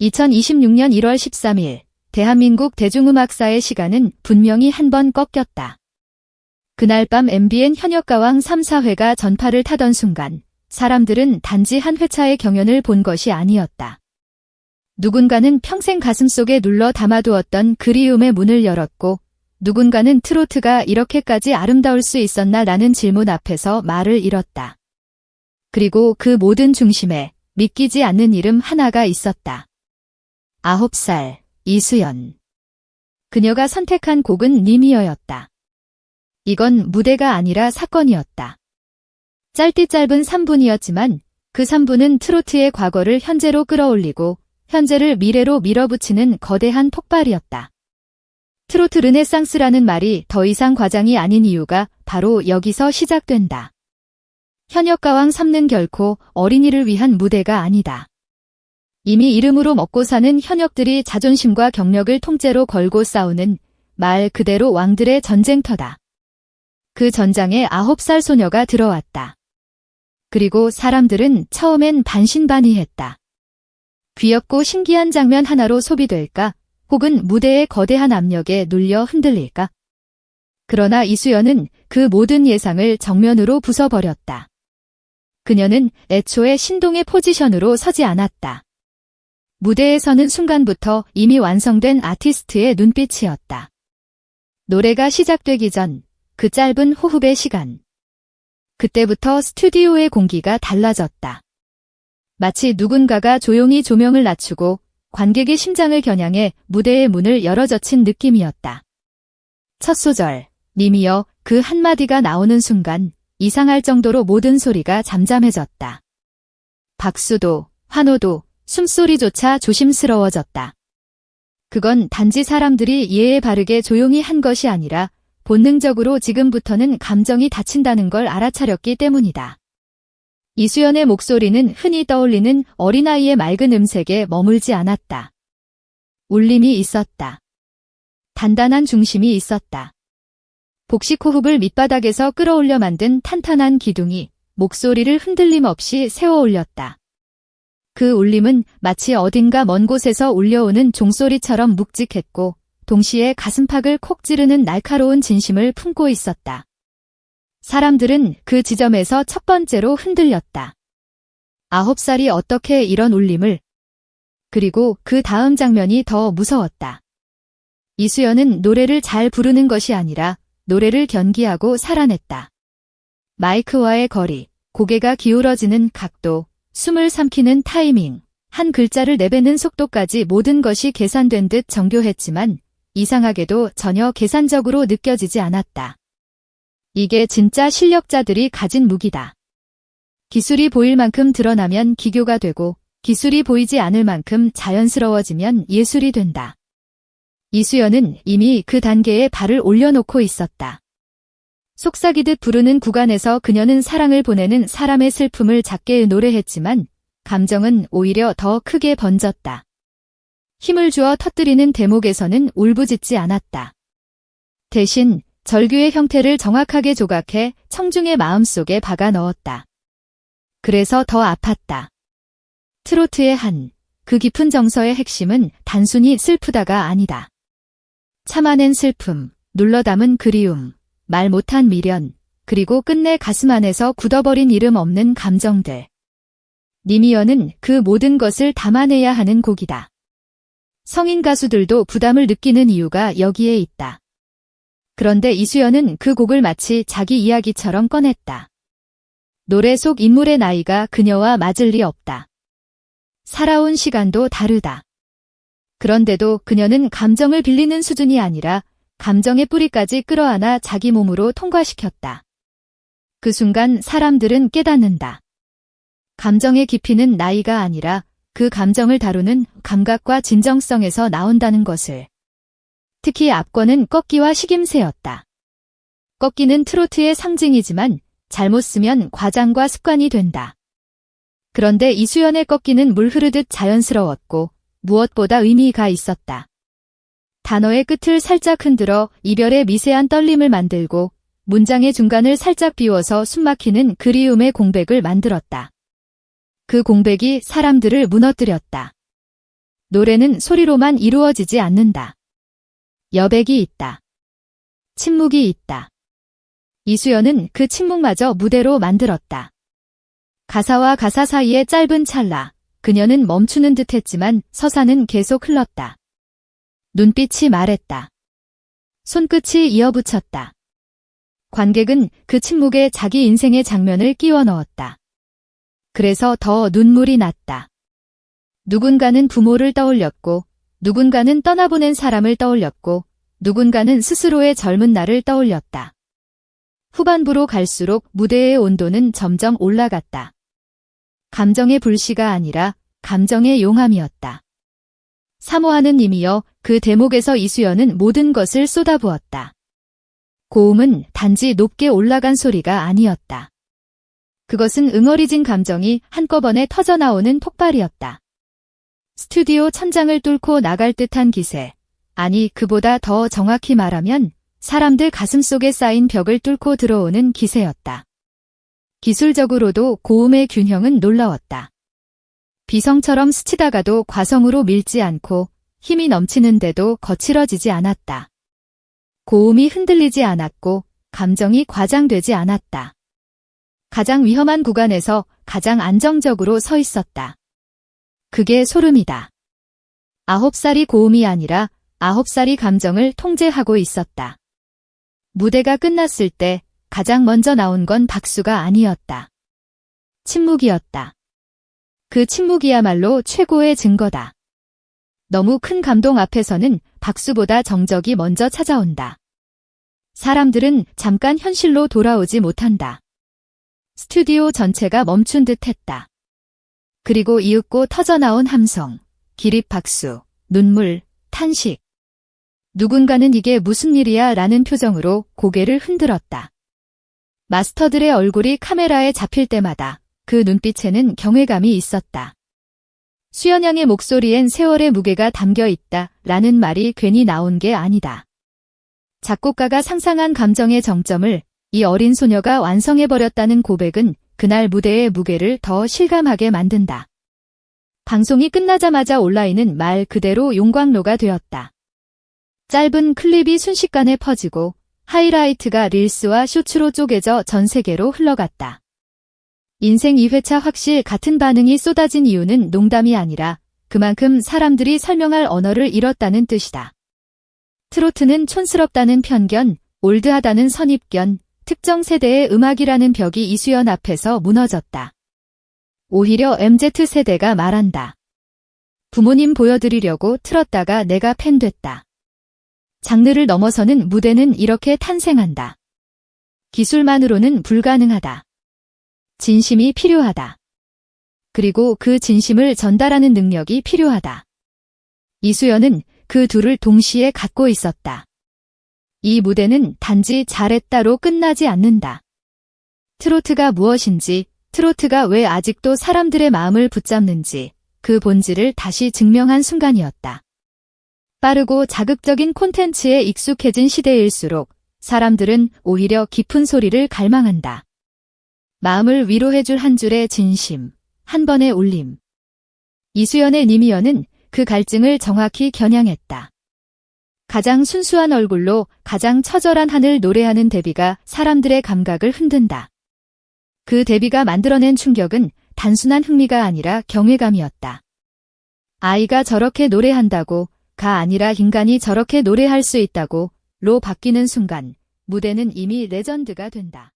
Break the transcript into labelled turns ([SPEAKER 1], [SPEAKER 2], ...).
[SPEAKER 1] 2026년 1월 13일 대한민국 대중음악사의 시간은 분명히 한 번 꺾였다. 그날 밤 MBN 현역가왕 3, 4회가 전파를 타던 순간 사람들은 단지 한 회차의 경연을 본 것이 아니었다. 누군가는 평생 가슴속에 눌러 담아두었던 그리움의 문을 열었고 누군가는 트로트가 이렇게까지 아름다울 수 있었나 라는 질문 앞에서 말을 잃었다. 그리고 그 모든 중심에 믿기지 않는 이름 하나가 있었다. 아홉 살 이수연. 그녀가 선택한 곡은 니미어였다. 이건 무대가 아니라 사건이었다. 짧디 짧은 3분이었지만 그 3분은 트로트의 과거를 현재로 끌어올리고 현재를 미래로 밀어붙이는 거대한 폭발이었다. 트로트 르네상스라는 말이 더 이상 과장이 아닌 이유가 바로 여기서 시작된다. 현역가왕 3는 결코 어린이를 위한 무대가 아니다. 이미 이름으로 먹고 사는 현역들이 자존심과 경력을 통째로 걸고 싸우는 말 그대로 왕들의 전쟁터다. 그 전장에 아홉 살 소녀가 들어왔다. 그리고 사람들은 처음엔 반신반의했다. 귀엽고 신기한 장면 하나로 소비될까? 혹은 무대의 거대한 압력에 눌려 흔들릴까? 그러나 이수연은 그 모든 예상을 정면으로 부숴버렸다. 그녀는 애초에 신동의 포지션으로 서지 않았다. 무대에 서는 순간부터 이미 완성된 아티스트의 눈빛이었다. 노래가 시작되기 전 그 짧은 호흡의 시간. 그때부터 스튜디오의 공기가 달라졌다. 마치 누군가가 조용히 조명을 낮추고 관객의 심장을 겨냥해 무대의 문을 열어젖힌 느낌이었다. 첫 소절, 님이여 그 한마디가 나오는 순간 이상할 정도로 모든 소리가 잠잠해졌다. 박수도, 환호도, 숨소리조차 조심스러워졌다. 그건 단지 사람들이 예에 바르게 조용히 한 것이 아니라 본능적으로 지금부터는 감정이 닫힌다는 걸 알아차렸기 때문이다. 이수연의 목소리는 흔히 떠올리는 어린아이의 맑은 음색에 머물지 않았다. 울림이 있었다. 단단한 중심이 있었다. 복식 호흡을 밑바닥에서 끌어올려 만든 탄탄한 기둥이 목소리를 흔들림 없이 세워 올렸다. 그 울림은 마치 어딘가 먼 곳에서 울려오는 종소리처럼 묵직했고 동시에 가슴팍을 콕 찌르는 날카로운 진심을 품고 있었다. 사람들은 그 지점에서 첫 번째로 흔들렸다. 아홉 살이 어떻게 이런 울림을 그리고 그 다음 장면이 더 무서웠다. 이수연은 노래를 잘 부르는 것이 아니라 노래를 견기하고 살아냈다. 마이크와의 거리, 고개가 기울어지는 각도, 숨을 삼키는 타이밍, 한 글자를 내뱉는 속도까지 모든 것이 계산된 듯 정교했지만 이상하게도 전혀 계산적으로 느껴지지 않았다. 이게 진짜 실력자들이 가진 무기다. 기술이 보일 만큼 드러나면 기교가 되고 기술이 보이지 않을 만큼 자연스러워지면 예술이 된다. 이수연은 이미 그 단계에 발을 올려놓고 있었다. 속삭이듯 부르는 구간에서 그녀는 사랑을 보내는 사람의 슬픔을 작게 노래했지만 감정은 오히려 더 크게 번졌다. 힘을 주어 터뜨리는 대목에서는 울부짖지 않았다. 대신 절규의 형태를 정확하게 조각해 청중의 마음속에 박아 넣었다. 그래서 더 아팠다. 트로트의 한, 그 깊은 정서의 핵심은 단순히 슬프다가 아니다. 참아낸 슬픔, 눌러 담은 그리움, 말 못한 미련, 그리고 끝내 가슴 안에서 굳어버린 이름 없는 감정들. 니미어는 그 모든 것을 담아내야 하는 곡이다. 성인 가수들도 부담을 느끼는 이유가 여기에 있다. 그런데 이수연은 그 곡을 마치 자기 이야기처럼 꺼냈다. 노래 속 인물의 나이가 그녀와 맞을 리 없다. 살아온 시간도 다르다. 그런데도 그녀는 감정을 빌리는 수준이 아니라 감정의 뿌리까지 끌어안아 자기 몸으로 통과시켰다. 그 순간 사람들은 깨닫는다. 감정의 깊이는 나이가 아니라 그 감정을 다루는 감각과 진정성에서 나온다는 것을. 특히 압권은 꺾기와 식임새였다. 꺾기는 트로트의 상징이지만 잘못 쓰면 과장과 습관이 된다. 그런데 이수연의 꺾기는 물 흐르듯 자연스러웠고 무엇보다 의미가 있었다. 단어의 끝을 살짝 흔들어 이별의 미세한 떨림을 만들고 문장의 중간을 살짝 비워서 숨막히는 그리움의 공백을 만들었다. 그 공백이 사람들을 무너뜨렸다. 노래는 소리로만 이루어지지 않는다. 여백이 있다. 침묵이 있다. 이수연은 그 침묵마저 무대로 만들었다. 가사와 가사 사이의 짧은 찰나, 그녀는 멈추는 듯 했지만 서사는 계속 흘렀다. 눈빛이 말했다. 손끝이 이어붙였다. 관객은 그 침묵에 자기 인생의 장면을 끼워 넣었다. 그래서 더 눈물이 났다. 누군가는 부모를 떠올렸고, 누군가는 떠나보낸 사람을 떠올렸고, 누군가는 스스로의 젊은 날을 떠올렸다. 후반부로 갈수록 무대의 온도는 점점 올라갔다. 감정의 불씨가 아니라 감정의 용암이었다. 사모하는 님이여 그 대목에서 이수연은 모든 것을 쏟아부었다. 고음은 단지 높게 올라간 소리가 아니었다. 그것은 응어리진 감정이 한꺼번에 터져나오는 폭발이었다. 스튜디오 천장을 뚫고 나갈 듯한 기세. 아니, 그보다 더 정확히 말하면 사람들 가슴 속에 쌓인 벽을 뚫고 들어오는 기세였다. 기술적으로도 고음의 균형은 놀라웠다. 비성처럼 스치다가도 과성으로 밀지 않고 힘이 넘치는데도 거칠어지지 않았다. 고음이 흔들리지 않았고 감정이 과장되지 않았다. 가장 위험한 구간에서 가장 안정적으로 서 있었다. 그게 소름이다. 아홉 살이 고음이 아니라 아홉 살이 감정을 통제하고 있었다. 무대가 끝났을 때 가장 먼저 나온 건 박수가 아니었다. 침묵이었다. 그 침묵이야말로 최고의 증거다. 너무 큰 감동 앞에서는 박수보다 정적이 먼저 찾아온다. 사람들은 잠깐 현실로 돌아오지 못한다. 스튜디오 전체가 멈춘 듯 했다. 그리고 이윽고 터져나온 함성, 기립 박수, 눈물, 탄식. 누군가는 이게 무슨 일이야 라는 표정으로 고개를 흔들었다. 마스터들의 얼굴이 카메라에 잡힐 때마다 그 눈빛에는 경외감이 있었다. 수연양의 목소리엔 세월의 무게가 담겨 있다 라는 말이 괜히 나온 게 아니다. 작곡가가 상상한 감정의 정점을 이 어린 소녀가 완성해버렸다는 고백은 그날 무대의 무게를 더 실감하게 만든다. 방송이 끝나자마자 온라인은 말 그대로 용광로가 되었다. 짧은 클립이 순식간에 퍼지고 하이라이트가 릴스와 쇼츠로 쪼개져 전 세계로 흘러갔다. 인생 2회차 확실 같은 반응이 쏟아진 이유는 농담이 아니라 그만큼 사람들이 설명할 언어를 잃었다는 뜻이다. 트로트는 촌스럽다는 편견, 올드하다는 선입견, 특정 세대의 음악이라는 벽이 이수연 앞에서 무너졌다. 오히려 MZ세대가 말한다. 부모님 보여드리려고 틀었다가 내가 팬 됐다. 장르를 넘어서는 무대는 이렇게 탄생한다. 기술만으로는 불가능하다. 진심이 필요하다. 그리고 그 진심을 전달하는 능력이 필요하다. 이수연은 그 둘을 동시에 갖고 있었다. 이 무대는 단지 잘했다로 끝나지 않는다. 트로트가 무엇인지, 트로트가 왜 아직도 사람들의 마음을 붙잡는지 그 본질을 다시 증명한 순간이었다. 빠르고 자극적인 콘텐츠에 익숙해진 시대일수록 사람들은 오히려 깊은 소리를 갈망한다. 마음을 위로해줄 한 줄의 진심, 한 번의 울림. 이수연의 니미연은 그 갈증을 정확히 겨냥했다. 가장 순수한 얼굴로 가장 처절한 한을 노래하는 데뷔가 사람들의 감각을 흔든다. 그 데뷔가 만들어낸 충격은 단순한 흥미가 아니라 경외감이었다. 아이가 저렇게 노래한다고 가 아니라 인간이 저렇게 노래할 수 있다고 로 바뀌는 순간 무대는 이미 레전드가 된다.